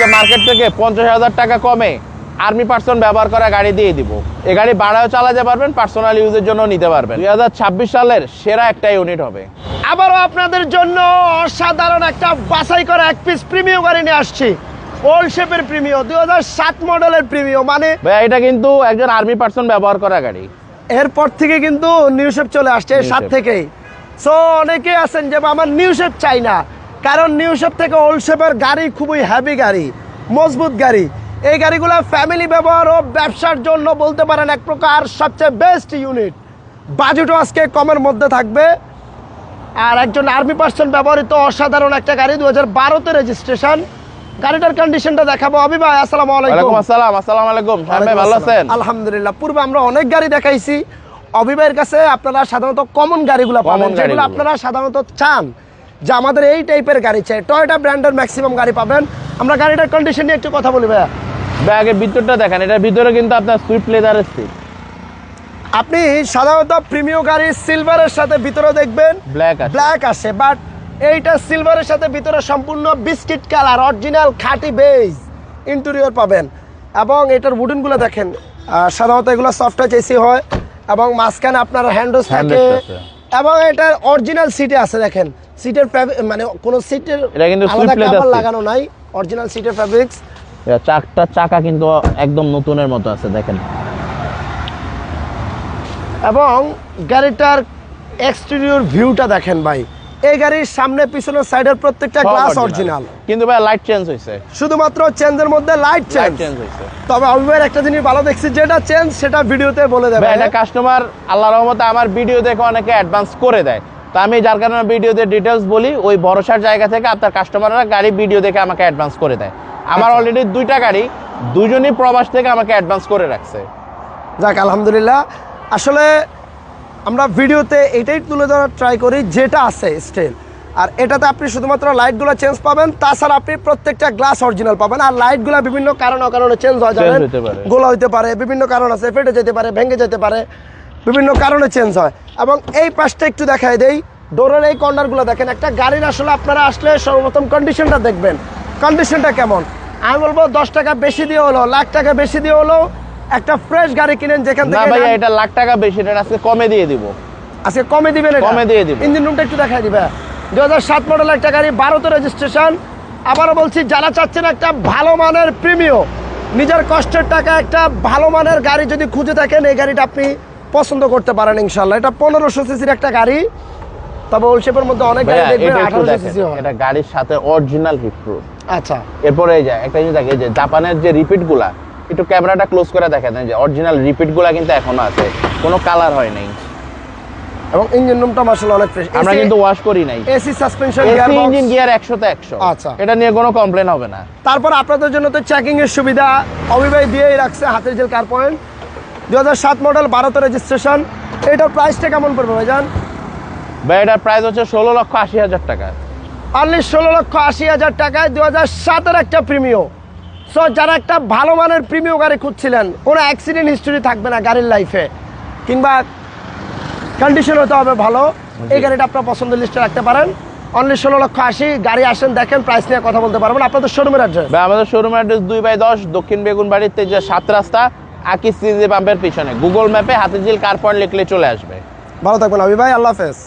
আজকে মার্কেট থেকে পঞ্চাশ হাজার টাকা কমে আর্মি পার্সন ব্যবহার করা গাড়ি দিয়ে দিব। এ গাড়ি ভাড়াও চালাতে পারবেন পার্সোনাল ইউজের জন্য নিতে পারবেন। দুই হাজার ছাব্বিশ সালের সেরা একটা ইউনিট হবে। আবারও আপনাদের জন্য অসাধারণ একটা বাছাই করা এক পিস প্রিমিয় গাড়ি নিয়ে আসছি। ওল্ড শেপের প্রিমিয় দুই হাজার সাত মডেলের প্রিমিয় মানে এটা কিন্তু একজন আর্মি পার্সন ব্যবহার করা গাড়ি। এরপর থেকে কিন্তু নিউ শেপ চলে আসছে সাত থেকেই। সো অনেকেই আছেন যে আমার নিউ শেপ চাই না। কারণ নিউ শেপ থেকে ওল্ড শেপের গাড়ি খুবই হ্যাভি গাড়ি মজবুত গাড়ি। এই গাড়িগুলো ফ্যামিলি ব্যবহার ও ব্যবসার জন্য বলতে পারেন এক প্রকার সবচেয়ে বেস্ট ইউনিট বাজেটও আজকে কমের মধ্যে থাকবে। আর একজন আর্মি পার্সন ব্যবহৃত অসাধারণ একটা গাড়ি দু হাজার বারোতে রেজিস্ট্রেশন গাড়িটার কন্ডিশনটা দেখাবো। অবি ভাই আসসালামু আলাইকুম। আসসালাম আসসালামু আলাইকুম। ভাই ভালো আছেন? আলহামদুলিল্লাহ পূর্বে আমরা অনেক গাড়ি দেখাইছি। অবিবাহের কাছে আপনারা সাধারণত কমন গাড়িগুলো পাবেন যেগুলো। আপনারা সাধারণত চান। যে আমাদের এই টাইপের গাড়ি চাই। টয়টা ব্র্যান্ডের ম্যাক্সিমাম গাড়ি পাবেন। আমরা গাড়িটার কন্ডিশন নিয়ে একটু কথা বলি ভাইয়া। ব্যাগের ভিতরটা দেখেন। এটার ভিতরে কিন্তু আপনার সুইফট লেদারের সিট আপনি সাধারণত প্রিমিয় গাড়ি সিলভারের সাথে ভিতরে দেখবেন। ব্ল্যাক আছে। ব্ল্যাক আসে বাট এইটা সিলভারের সাথে ভিতরে সম্পূর্ণ বিস্কিট কালার অরিজিনাল খাঁটি বেজ ইন্টেরিয়র পাবেন। এবং এটার উডেনগুলো দেখেন। সাধারণত এগুলো সফট টাচ এসি হয়। এবং মাঝখানে আপনার হ্যান্ডোস থাকে। এবং এটার অরিজিনাল সিটে আছে দেখেন। সিটের মানে কোনো সিটের এটা কিন্তু লাগানো নাই অরিজিনাল সিটের ফ্যাব্রিক্স চাকটা চাকা কিন্তু একদম নতুনের মতো আছে দেখেন। এবং গাড়িটার এক্সটেরিয়র ভিউটা দেখেন ভাই। এই গাড়ির সামনে পিছনের সাইডের প্রত্যেকটা গ্লাস অরিজিনাল কিন্তু ভাই লাইট চেঞ্জ হয়েছে শুধুমাত্র চেঞ্জের মধ্যে লাইট লাইট চেঞ্জ হয়েছে তবে অবিবাহের একটা জিনিস ভালো দেখছি যেটা চেঞ্জ সেটা ভিডিওতে বলে দেবে ভাই। এটা কাস্টমার আল্লাহ রহমতে আমার ভিডিও দেখে অনেকে অ্যাডভান্স করে দেয়। তো আমি যার কারণে ভিডিওতে ডিটেলস বলি ওই ভরসার জায়গা থেকে আপনার কাস্টমাররা গাড়ি ভিডিও দেখে আমাকে অ্যাডভান্স করে দেয়। আমার আচ্ছা। অলরেডি দুইটা গাড়ি দুজনই প্রবাস থেকে আমাকে অ্যাডভান্স করে রাখছে। যাক আলহামদুলিল্লাহ। আসলে আমরা ভিডিওতে এটাই তুলে ধরার ট্রাই করি যেটা আছে স্টিল আর এটাতে আপনি শুধুমাত্র লাইটগুলো চেঞ্জ পাবেন তাছাড়া আপনি প্রত্যেকটা গ্লাস অরিজিনাল পাবেন। আর লাইটগুলো বিভিন্ন কারণ অকারণে চেঞ্জ হয় হতে গোলা হইতে পারে বিভিন্ন কারণ আছে ফেটে যেতে পারে ভেঙে যেতে পারে। বিভিন্ন কারণে চেঞ্জ হয়। এবং এই পাশটা একটু দেখাই দেই। ডোরের এই কর্নারগুলো দেখেন একটা গাড়ির আসলে আপনারা আসলে সর্বপ্রথম কন্ডিশনটা দেখবেন। কন্ডিশনটা কেমন? আমি বলব দশ টাকা বেশি দিয়ে হলো লাখ টাকা বেশি দিয়ে হলো একটা ফ্রেশ গাড়ি কিনেন যেখান থেকে ভাই এটা লাখ টাকা বেশি এটা আজকে কমে দিয়ে দিব। আজকে কমে দিবেন এটা? কমে দিয়ে দিব। ইঞ্জিন রুমটা একটু দেখাই দিবে দু হাজার সাত মডেল একটা গাড়ি বারোতে রেজিস্ট্রেশন আবারও বলছি যারা চাচ্ছেন একটা ভালো মানের প্রিমিয় নিজের কষ্টের টাকা একটা ভালো মানের গাড়ি যদি খুঁজে থাকেন এই গাড়িটা আপনি পছন্দ করতে পারেন ইনশাল্লাহ এটা পনেরোশো সিসির একটা গাড়ি। তবে মধ্যে অনেক গাড়ি দেখবেন এটা একটু আঠারোশো দেখেন সিসি হয়। এটা গাড়ির সাথে অরিজিনাল হিট প্রুফ আচ্ছা। এরপরে এই যে একটা জিনিস দেখে যে জাপানের যে রিপিটগুলা একটু ক্যামেরাটা ক্লোজ করে দেখেন যে অরিজিনাল রিপিটগুলা কিন্তু এখনও আছে কোনো কালার হয় নাই। এবং ইঞ্জিন রুমটা মাসাল অনেক ফ্রেশ আমরা কিন্তু ওয়াশ করি নাই। AC suspension AC engine gear একশোতে একশো। আচ্ছা। এটা নিয়ে কোনো কমপ্লেন হবে না। তারপর আপনাদের জন্য তো চেকিং এর সুবিধা অবিবাই দিয়েই রাখছে হাতের জেল কার পয়েন্ট দু হাজার সাত মডেল বারোতে রেজিস্ট্রেশন এটার প্রাইসটা কেমন পড়বে ভাইজান? ভাই এটার প্রাইস হচ্ছে ষোলো লক্ষ আশি হাজার টাকা। অনলি ষোলো লক্ষ আশি হাজার টাকায় দু হাজার সাতের একটা প্রিমিয় সো যারা একটা ভালো মানের প্রিমিয় গাড়ি খুঁজছিলেন কোনো অ্যাক্সিডেন্ট হিস্টোরি থাকবে না গাড়ির লাইফে কিংবা কন্ডিশন হতে হবে ভালো। এই গাড়িটা আপনার পছন্দের লিস্টে রাখতে পারেন। অনলি ষোলো লক্ষ আশি গাড়ি আসেন দেখেন প্রাইস নিয়ে কথা বলতে পারবেন আপনাদের শোরুমের অ্যাড্রেস ভাই আমাদের শোরুম অ্যাড্রেস দুই বাই দশ দক্ষিণ বেগুন বাড়িতে যে সাত রাস্তা। আকিস সিজি পাম্পের পিছনে। গুগল ম্যাপে হাতিঝিল কার পয়েন্ট লিখলে চলে আসবে। ভালো থাকবেন, আবি ভাই, আল্লাহ হাফেজ।